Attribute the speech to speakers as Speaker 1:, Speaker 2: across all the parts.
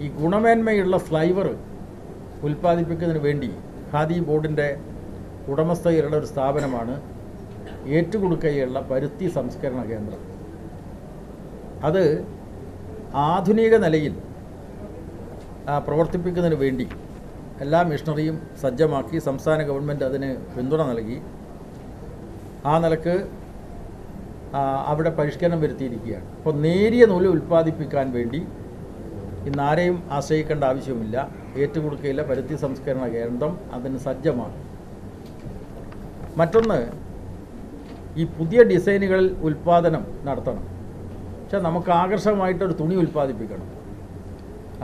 Speaker 1: ഈ ഗുണമേന്മയുള്ള ഫ്ലൈവർ ഉൽപ്പാദിപ്പിക്കുന്നതിന് വേണ്ടി ഖാദി ബോർഡിന്റെ ഉടമസ്ഥതയിലുള്ള ഒരു സ്ഥാപനമാണ് ഏറ്റുകൊടുക്കയുള്ള പരുത്തി സംസ്കരണ കേന്ദ്രം. അത് ആധുനിക നിലയിൽ പ്രവർത്തിപ്പിക്കുന്നതിന് വേണ്ടി എല്ലാ മിഷണറിയും സജ്ജമാക്കി സംസ്ഥാന ഗവൺമെന്റ് അതിന് പിന്തുണ നൽകി. ആ നിലയ്ക്ക് അവിടെ പരിഷ്കരണം വരുത്തിയിരിക്കുകയാണ്. അപ്പോൾ നേരിയ നൂൽ ഉൽപ്പാദിപ്പിക്കാൻ വേണ്ടി ഇന്ന് ആരെയും ആശ്രയിക്കേണ്ട ആവശ്യമില്ല ഏറ്റുകൊടുക്കയില്ല പരുത്തി സംസ്കരണ കേന്ദ്രം അതിന് സജ്ജമാണ്. മറ്റൊന്ന് ഈ പുതിയ ഡിസൈനുകളിൽ ഉൽപ്പാദനം നടത്തണം. പക്ഷെ നമുക്ക് ആകർഷകമായിട്ടൊരു തുണി ഉൽപ്പാദിപ്പിക്കണം.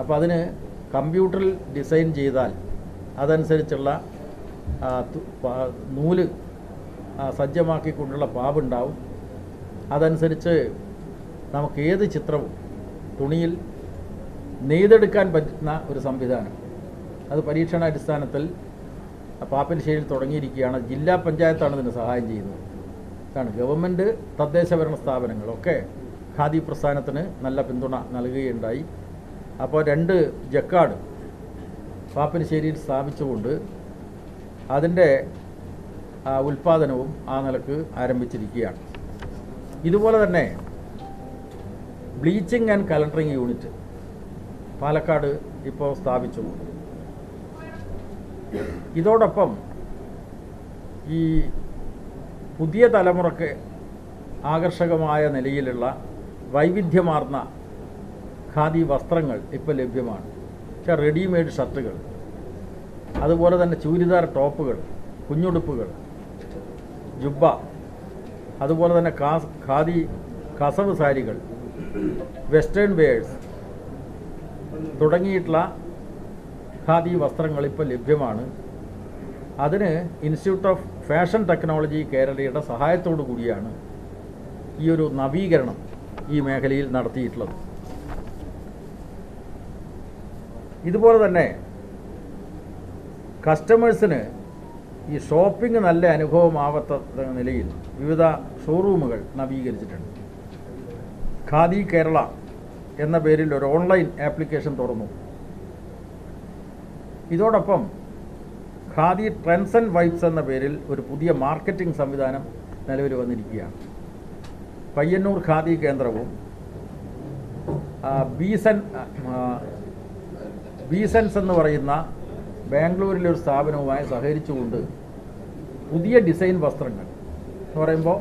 Speaker 1: അപ്പോൾ അതിന് കമ്പ്യൂട്ടറിൽ ഡിസൈൻ ചെയ്താൽ അതനുസരിച്ചുള്ള നൂൽ സജ്ജമാക്കിക്കൊണ്ടുള്ള പാവുണ്ടാവും. അതനുസരിച്ച് നമുക്ക് ഏത് ചിത്രവും തുണിയിൽ നെയ്തെടുക്കാൻ പറ്റുന്ന ഒരു സംവിധാനം. അത് പരീക്ഷണാടിസ്ഥാനത്തിൽ പാപ്പനശ്ശേരിയിൽ തുടങ്ങിയിരിക്കുകയാണ്. ജില്ലാ പഞ്ചായത്താണ് ഇതിന് സഹായം ചെയ്യുന്നത്. ഇതാണ് ഗവൺമെന്റ് തദ്ദേശഭരണ സ്ഥാപനങ്ങളൊക്കെ ഖാദി പ്രസ്ഥാനത്തിന് നല്ല പിന്തുണ നൽകുകയുണ്ടായി. അപ്പോൾ രണ്ട് ജക്കാട് പാപ്പനശ്ശേരിയിൽ സ്ഥാപിച്ചുകൊണ്ട് അതിന്റെ ഉൽപ്പാദനവും ആ നിലയ്ക്ക് ആരംഭിച്ചിരിക്കുകയാണ്. ഇതുപോലെ തന്നെ bleaching and calendering unit Palakkad ഇപ്പോൾ സ്ഥാപിച്ചു ഇതോടൊപ്പം ഈ പുതിയ തലമുറയ്ക്ക് ആകർഷകമായ നിലയിലുള്ള വൈവിധ്യമാർന്ന ഖാദി വസ്ത്രങ്ങൾ ഇപ്പോൾ ലഭ്യമാണ്. പക്ഷേ റെഡിമെയ്ഡ് ഷർട്ടുകൾ. അതുപോലെ തന്നെ ചൂരിദാർ ടോപ്പുകൾ കുഞ്ഞുടുപ്പുകൾ ജുബ്ബ അതുപോലെ തന്നെ കാസ് ഖാദി കസവ് സാരികൾ വെസ്റ്റേൺ വെയേഴ്സ് തുടങ്ങിയിട്ടുള്ള ഖാദി വസ്ത്രങ്ങൾ ഇപ്പോൾ ലഭ്യമാണ്. അതിന് ഇൻസ്റ്റിറ്റ്യൂട്ട് ഓഫ് ഫാഷൻ ടെക്നോളജി കേരളയുടെ സഹായത്തോടു കൂടിയാണ് ഈ ഒരു നവീകരണം ഈ മേഖലയിൽ നടത്തിയിട്ടുള്ളത്. ഇതുപോലെ തന്നെ കസ്റ്റമേഴ്സിന് ഈ ഷോപ്പിംഗ് നല്ല അനുഭവമാവത്ത നിലയിൽ വിവിധ ഷോറൂമുകൾ നവീകരിച്ചിട്ടുണ്ട്. ഖാദി കേരള എന്ന പേരിൽ ഒരു ഓൺലൈൻ ആപ്ലിക്കേഷൻ തുറന്നു. ഇതോടൊപ്പം ഖാദി ട്രെൻഡ്സ് ആൻഡ് വൈബ്സ് എന്ന പേരിൽ ഒരു പുതിയ മാർക്കറ്റിംഗ് സംവിധാനം നിലവിൽ വന്നിരിക്കുകയാണ്. പയ്യന്നൂർ ഖാദി കേന്ദ്രവും ബീസൻ ബീസൻസ് എന്ന് പറയുന്ന ബാംഗ്ലൂരിലെ ഒരു സ്ഥാപനവുമായി സഹകരിച്ചുകൊണ്ട് പുതിയ ഡിസൈൻ വസ്ത്രങ്ങൾ എന്ന് പറയുമ്പോൾ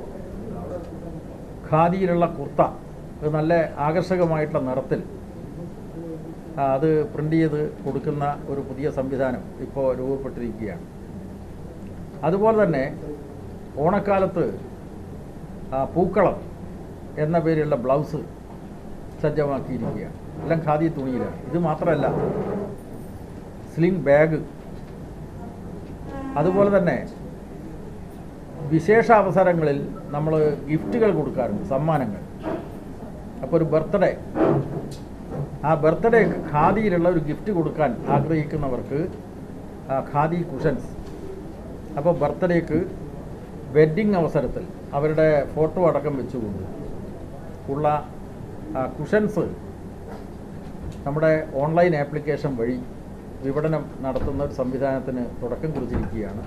Speaker 1: ഖാദിയിലുള്ള കുർത്ത അത് നല്ല ആകർഷകമായിട്ടുള്ള നിറത്തിൽ അത് പ്രിന്റ് ചെയ്ത് കൊടുക്കുന്ന ഒരു പുതിയ സംവിധാനം ഇപ്പോൾ രൂപപ്പെട്ടിരിക്കുകയാണ്. അതുപോലെ തന്നെ ഓണക്കാലത്ത് പൂക്കളം എന്ന പേരിലുള്ള ബ്ലൗസ് സജ്ജമാക്കിയിരിക്കുകയാണ്. എല്ലാം ഖാദി തുണിയിലാണ്. ഇത് മാത്രമല്ല സ്ലിംഗ് ബാഗ് അതുപോലെ തന്നെ വിശേഷ അവസരങ്ങളിൽ നമ്മൾ ഗിഫ്റ്റുകൾ കൊടുക്കാറുണ്ട് സമ്മാനങ്ങൾ. അപ്പോൾ ഒരു ബർത്ത്ഡേ ആ ബർത്ത്ഡേ ഖാദിയിലുള്ള ഒരു ഗിഫ്റ്റ് കൊടുക്കാൻ ആഗ്രഹിക്കുന്നവർക്ക് ഖാദി കുഷൻസ്. അപ്പോൾ ബർത്ത്ഡേക്ക് വെഡ്ഡിങ് അവസരത്തിൽ അവരുടെ ഫോട്ടോ അടക്കം വെച്ചുകൊണ്ട് ഉള്ള കുഷൻസ് നമ്മുടെ ഓൺലൈൻ ആപ്ലിക്കേഷൻ വഴി വിപണനം നടത്തുന്ന ഒരു സംവിധാനത്തിന് തുടക്കം കുറിച്ചിരിക്കുകയാണ്.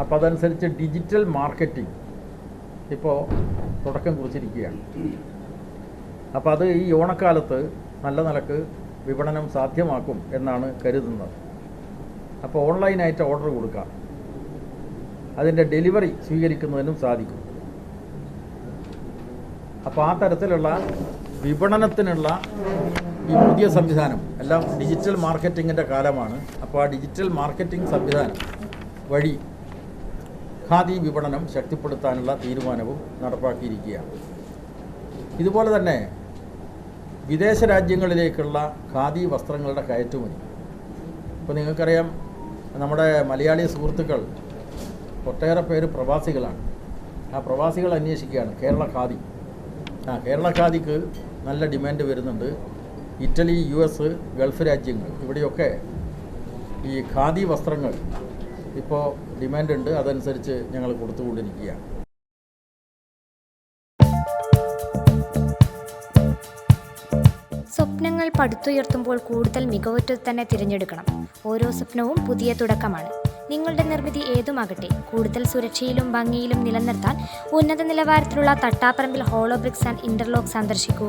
Speaker 1: അപ്പോൾ അതനുസരിച്ച് ഡിജിറ്റൽ മാർക്കറ്റിംഗ് ഇപ്പോൾ തുടക്കം കുറിച്ചിരിക്കുകയാണ്. അപ്പോൾ അത് ഈ ഓണക്കാലത്ത് നല്ല നിലയ്ക്ക് വിപണനം സാധ്യമാക്കും എന്നാണ് കരുതുന്നത്. അപ്പോൾ ഓൺലൈനായിട്ട് ഓർഡർ കൊടുക്കാം അതിന്റെ ഡെലിവറി സ്വീകരിക്കുന്നതിനും സാധിക്കും. അപ്പോൾ ആ തരത്തിലുള്ള വിപണനത്തിനുള്ള ഈ പുതിയ സംവിധാനം. എല്ലാം ഡിജിറ്റൽ മാർക്കറ്റിങ്ങിന്റെ കാലമാണ്. അപ്പോൾ ആ ഡിജിറ്റൽ മാർക്കറ്റിംഗ് സംവിധാനം വഴി ഖാദി വിപണനം ശക്തിപ്പെടുത്താനുള്ള തീരുമാനവും നടപ്പാക്കിയിരിക്കുകയാണ്. ഇതുപോലെ തന്നെ വിദേശ രാജ്യങ്ങളിലേക്കുള്ള ഖാദി വസ്ത്രങ്ങളുടെ കയറ്റുമതി. ഇപ്പോൾ നിങ്ങൾക്കറിയാം നമ്മുടെ മലയാളി സുഹൃത്തുക്കൾ ഒട്ടേറെ പേര് പ്രവാസികളാണ്. ആ പ്രവാസികൾ അന്വേഷിക്കുകയാണ് കേരള ഖാദി. ആ കേരള ഖാദിക്ക് നല്ല ഡിമാൻഡ് വരുന്നുണ്ട്. ഇറ്റലി യു എസ് ഗൾഫ് രാജ്യങ്ങൾ ഇവിടെയൊക്കെ ഈ ഖാദി വസ്ത്രങ്ങൾ ഇപ്പോൾ ഡിമാൻഡ് ഉണ്ട് അതനുസരിച്ച് ഞങ്ങൾ കൊടുത്തുകൊണ്ടിരിക്കുകയാണ്.
Speaker 2: സ്വപ്നങ്ങൾ പടുത്തുയർത്തുമ്പോൾ കൂടുതൽ മികവുറ്റത് തന്നെ തിരഞ്ഞെടുക്കണം. ഓരോ സ്വപ്നവും പുതിയ തുടക്കമാണ്. നിങ്ങളുടെ നിർമ്മിതി ഏതുമാകട്ടെ കൂടുതൽ സുരക്ഷയിലും ഭംഗിയിലും നിലനിർത്താൻ ഉന്നത നിലവാരത്തിലുള്ള Thattaparambil hollow bricks and interlock സന്ദർശിക്കൂ.